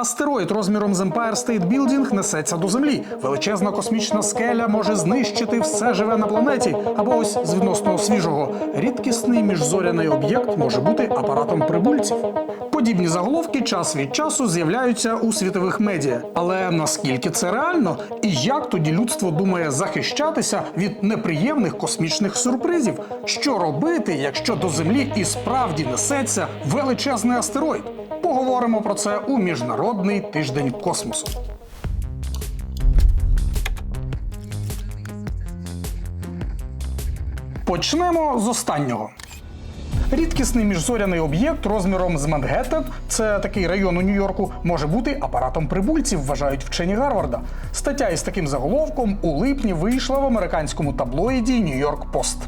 Астероїд розміром з Empire State Building несеться до землі. Величезна космічна скеля може знищити все живе на планеті. Або ось з відносно свіжого рідкісний міжзоряний об'єкт може бути апаратом прибульців. Подібні заголовки час від часу з'являються у світових медіа. Але наскільки це реально, і як тоді людство думає захищатися від неприємних космічних сюрпризів? Що робити, якщо до землі і справді несеться величезний астероїд? Поговоримо про це у міжнародний тиждень космосу. Почнемо з останнього. Рідкісний міжзоряний об'єкт розміром з Мангеттен, це такий район у Нью-Йорку, може бути апаратом прибульців, вважають вчені Гарварда. Стаття із таким заголовком у липні вийшла в американському таблоїді Нью-Йорк Пост.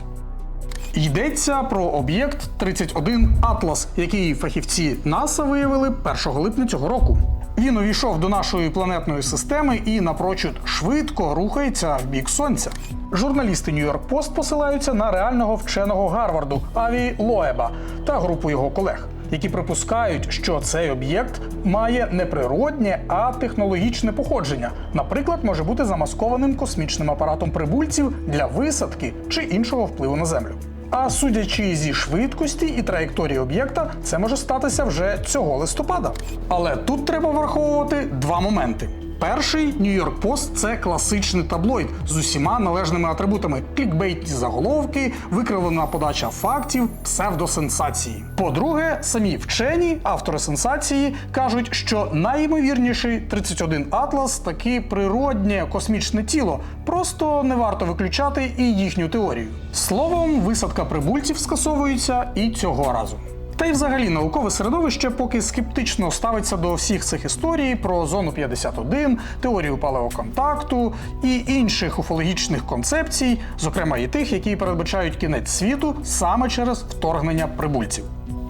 Йдеться про об'єкт 31 Атлас, який фахівці НАСА виявили 1 липня цього року. Він увійшов до нашої планетної системи і напрочуд швидко рухається в бік сонця. Журналісти Нью-Йорк Пост посилаються на реального вченого Гарварду Аві Лоеба та групу його колег, які припускають, що цей об'єкт має не природнє, а технологічне походження. Наприклад, може бути замаскованим космічним апаратом прибульців для висадки чи іншого впливу на землю. А судячи зі швидкості і траєкторії об'єкта, це може статися вже цього листопада. Але тут треба враховувати два моменти. Перший Нью-Йорк Пост це класичний таблоїд з усіма належними атрибутами: клікбейтні заголовки, викривлена подача фактів, псевдосенсації. По-друге, самі вчені, автори сенсації, кажуть, що найімовірніший 31 Атлас таки природнє космічне тіло. Просто не варто виключати і їхню теорію. Словом, висадка прибульців скасовується і цього разу. Та й взагалі наукове середовище поки скептично ставиться до всіх цих історій про зону 51, теорію палеоконтакту і інших уфологічних концепцій, зокрема і тих, які передбачають кінець світу саме через вторгнення прибульців.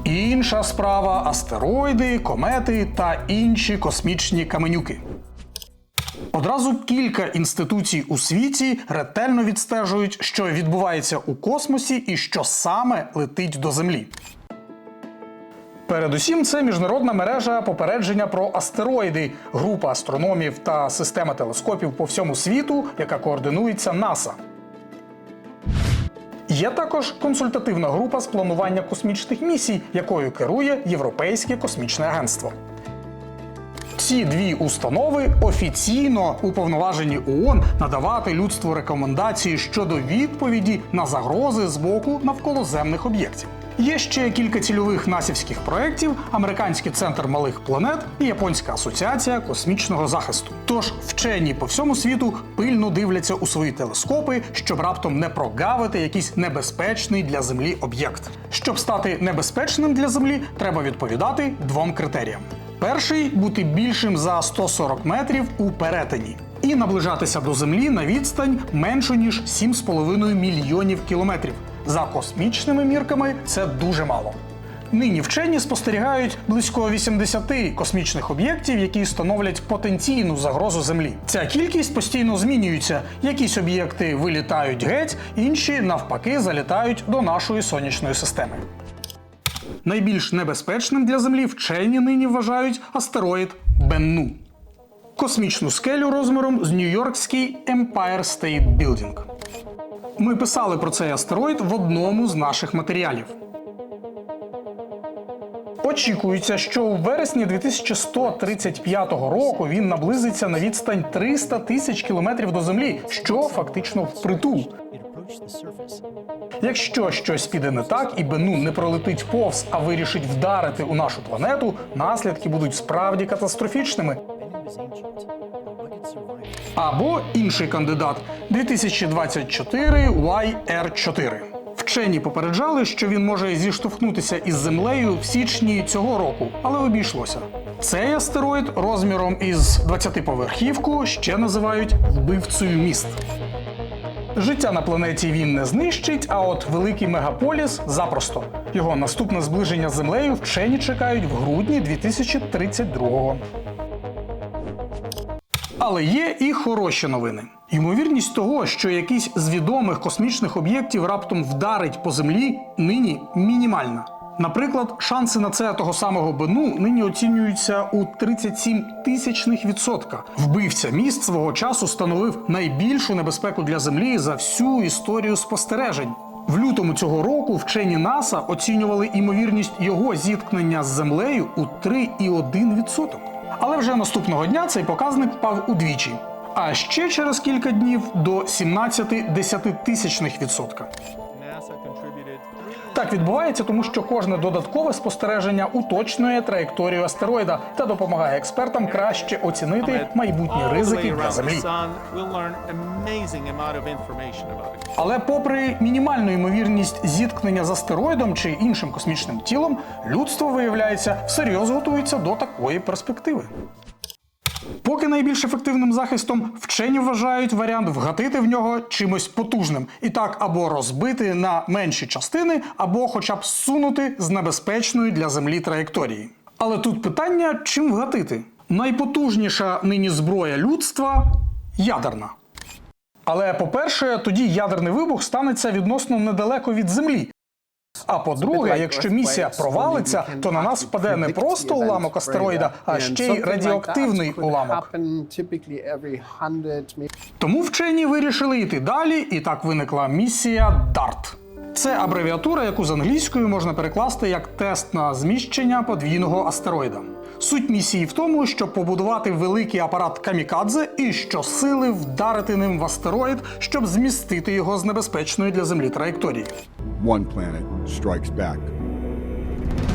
Інша справа астероїди, комети та інші космічні каменюки. Одразу кілька інституцій у світі ретельно відстежують, що відбувається у космосі і що саме летить до Землі. Передусім, це міжнародна мережа попередження про астероїди, група астрономів та система телескопів по всьому світу, яка координується НАСА. Є також консультативна група з планування космічних місій, якою керує Європейське космічне агентство. Ці дві установи офіційно уповноважені ООН надавати людству рекомендації щодо відповіді на загрози з боку навколоземних об'єктів. Є ще кілька цільових насівських проєктів: Американський центр малих планет і Японська асоціація космічного захисту. Тож вчені по всьому світу пильно дивляться у свої телескопи, щоб раптом не прогавити якийсь небезпечний для землі об'єкт. Щоб стати небезпечним для землі, треба відповідати двом критеріям. Перший бути більшим за 140 метрів у перетині. І наближатися до землі на відстань меншу ніж 7,5 мільйонів кілометрів. За космічними мірками це дуже мало. Нині вчені спостерігають близько 80 космічних об'єктів, які становлять потенційну загрозу Землі. Ця кількість постійно змінюється. Якісь об'єкти вилітають геть, інші навпаки залітають до нашої сонячної системи. Найбільш небезпечним для Землі вчені нині вважають астероїд Бенну. Космічну скелю розміром з Нью-Йоркський Empire State Building. Ми писали про цей астероїд в одному з наших матеріалів. Очікується, що у вересні 2135 року він наблизиться на відстань 300 тисяч кілометрів до Землі, що фактично впритул. Якщо щось піде не так і Бену не пролетить повз, а вирішить вдарити у нашу планету, наслідки будуть справді катастрофічними. Або інший кандидат 2024 YR4. Вчені попереджали, що він може зіштовхнутися із землею в січні цього року, але обійшлося. Цей астероїд розміром із 20-поверхівку ще називають вбивцею міст. Життя на планеті він не знищить, а от великий мегаполіс запросто. Його наступне зближення з землею вчені чекають в грудні 2032-го. Але є і хороші новини. Ймовірність того, що якийсь з відомих космічних об'єктів раптом вдарить по землі, нині мінімальна. Наприклад, шанси на це того самого Бену нині оцінюються у 37 тисячних відсотка. Вбивця міст свого часу становив найбільшу небезпеку для землі за всю історію спостережень. В лютому цього року вчені НАСА оцінювали імовірність його зіткнення з землею у 3,1%. Але вже наступного дня цей показник впав удвічі. А ще через кілька днів до 17 десятитисячних відсотка. Так відбувається, тому що кожне додаткове спостереження уточнює траєкторію астероїда та допомагає експертам краще оцінити майбутні ризики для землі. Але, попри мінімальну ймовірність зіткнення з астероїдом чи іншим космічним тілом, людство виявляється всерйоз готується до такої перспективи. Поки найбільш ефективним захистом вчені вважають варіант вгатити в нього чимось потужним і так або розбити на менші частини, або хоча б зсунути з небезпечної для землі траєкторії. Але тут питання: чим вгатити? Найпотужніша нині зброя людства ядерна. Але по-перше, тоді ядерний вибух станеться відносно недалеко від землі. А по-друге, якщо місія провалиться, то на нас впаде не просто уламок астероїда, а ще й радіоактивний уламок. Тому вчені вирішили йти далі, і так виникла місія DART. Це абревіатура, яку з англійської можна перекласти як тест на зміщення подвійного астероїда. Суть місії в тому, щоб побудувати великий апарат камікадзе і щосили вдарити ним в астероїд, щоб змістити його з небезпечної для землі траєкторії. One planet strikes back.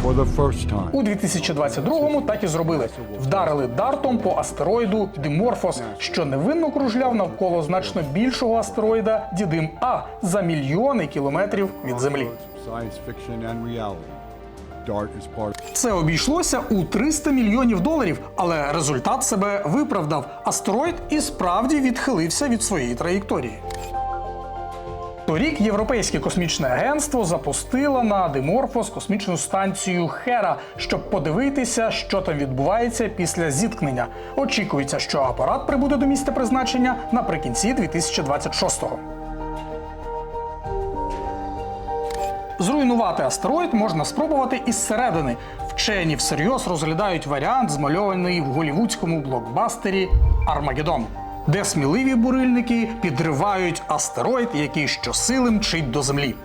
For the first time, У 2022-му так і зробили. Вдарили дартом по астероїду Диморфос, що невинно кружляв навколо значно більшого астероїда Дідим А за мільйони кілометрів від Землі. Це обійшлося у 300 мільйонів доларів, але результат себе виправдав. Астероїд і справді відхилився від своєї траєкторії. Торік Європейське космічне агентство запустило на Диморфос космічну станцію Хера, щоб подивитися, що там відбувається після зіткнення. Очікується, що апарат прибуде до місця призначення наприкінці 2026-го. Зруйнувати астероїд можна спробувати із середини. Вчені всерйоз розглядають варіант, змальований в голівудському блокбастері Армагеддон, де сміливі бурильники підривають астероїд, який щосили мчить до землі.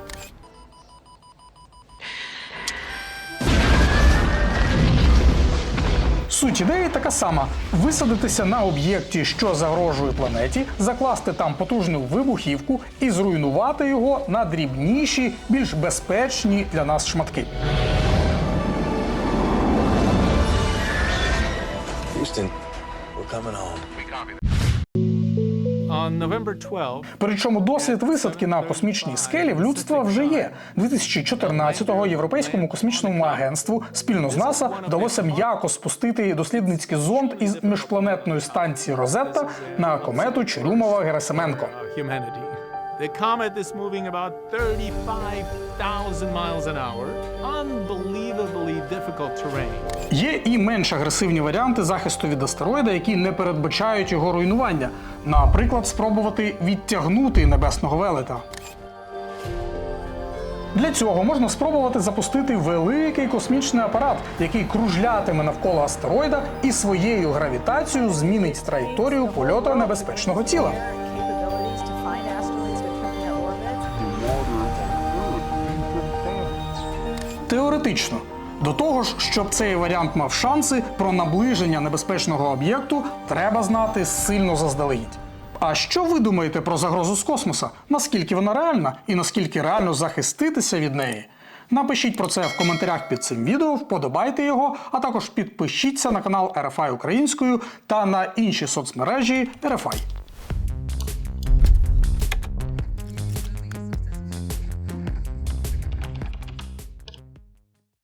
Суть ідеї така сама: висадитися на об'єкті, що загрожує планеті, закласти там потужну вибухівку і зруйнувати його на дрібніші, більш безпечні для нас шматки. Houston, we're coming home. On November 12, Причому досвід висадки на космічній скелі в людства вже є. 2014-го Європейському космічному агентству спільно з НАСА вдалося м'яко спустити дослідницький зонд із міжпланетної станції Розетта на комету Чорюмова Герасименко. The comet is moving about 35,000 miles an hour. Unbelievably difficult terrain. Є і менш агресивні варіанти захисту від астероїда, які не передбачають його руйнування. Наприклад, спробувати відтягнути небесного велета. Для цього можна спробувати запустити великий космічний апарат, який кружлятиме навколо астероїда і своєю гравітацією змінить траєкторію польоту небезпечного тіла. Теоретично. До того ж, щоб цей варіант мав шанси про наближення небезпечного об'єкту, треба знати сильно заздалегідь. А що ви думаєте про загрозу з космоса? Наскільки вона реальна і наскільки реально захиститися від неї? Напишіть про це в коментарях під цим відео, вподобайте його, а також підпишіться на канал RFI українською та на інші соцмережі RFI.